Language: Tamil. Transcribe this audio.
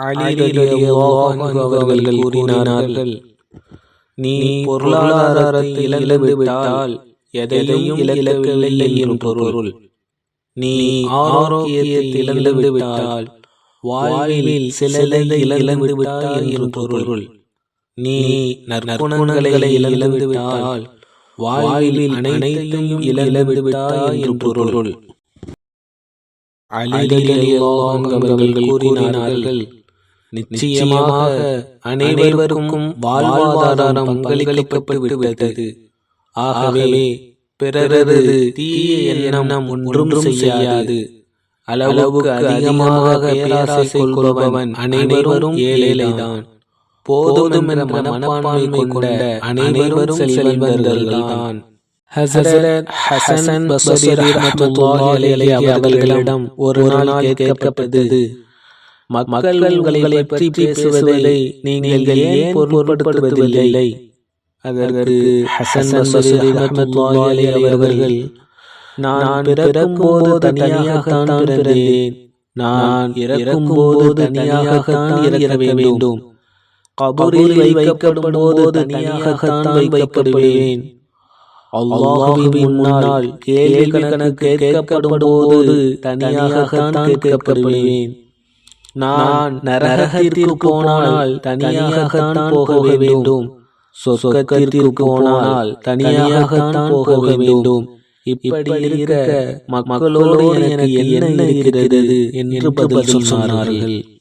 அவர்கள் கூறினார்கள். நீ பொருளாதாரத்தை இழந்து விட்டால் எதையும் இழக்கவில்லை என்று பொருள். நீ ஆரோக்கியத்தை இழந்து விட்டால் வாழ்வில் சிலதை இழந்து விட்டாய் என்று பொருள். நீ நற்குணங்களை இழந்து விட்டால் வாழ்வில் அனைத்தையும் இழந்து விட்டாய் என்று பொருள். அலி அவர்கள் கூறினார்கள். நிச்சயமாக அனைவருக்கும் வாழ்வாதாரம் பங்களிக்கப்பட்டு விட்டது ஆகவே பிறரது தீய எண்ணம் ஒன்றும் செய்யாது. அளவுக்கு அதிகமாக பேராசை கொள்பவன் அனைவரும் ஏழைதான். போதும் என்ற மனப்பான்மை கொண்ட அனைவரும் செல்வந்தர்கள்தான். ஹசரத் ஹசன் பஸ்ரி ரஹ்மத்துல்லாஹி அலைஹி அவர்களிடம் ஒரு நாள் கேட்கப்பட்டது. மக்கள் உங்களை பற்றி பேசுவதை நீங்கள் ஏன் பொருட்படுத்துவதில்லை? அதற்கு ஹசன் அவர்கள் நான் பிறக்கும்போது தனியாகத்தான் பிறந்தேன். நான் இறக்கும்போது தனியாகத்தான் இறக்க வேண்டும். கபூரில் வைக்கப்படும் போது தனியாகத்தான் வைக்கப்படுவேன். அல்லாஹுவின் கேள்வி கணக்கு கேட்கப்படும் போது தனியாகத்தான் கேட்கப்படுவேன். நான் நரகத்திற்கு போனால் தனியாகத்தான் போக வேண்டும். சொர்க்கத்திற்கு போனால் தனியாகத்தான் போக வேண்டும். இப்படி இருக்க மக்களோடு எனக்கு என்ன இருக்கிறது என்று பதில் சொன்னார்கள்.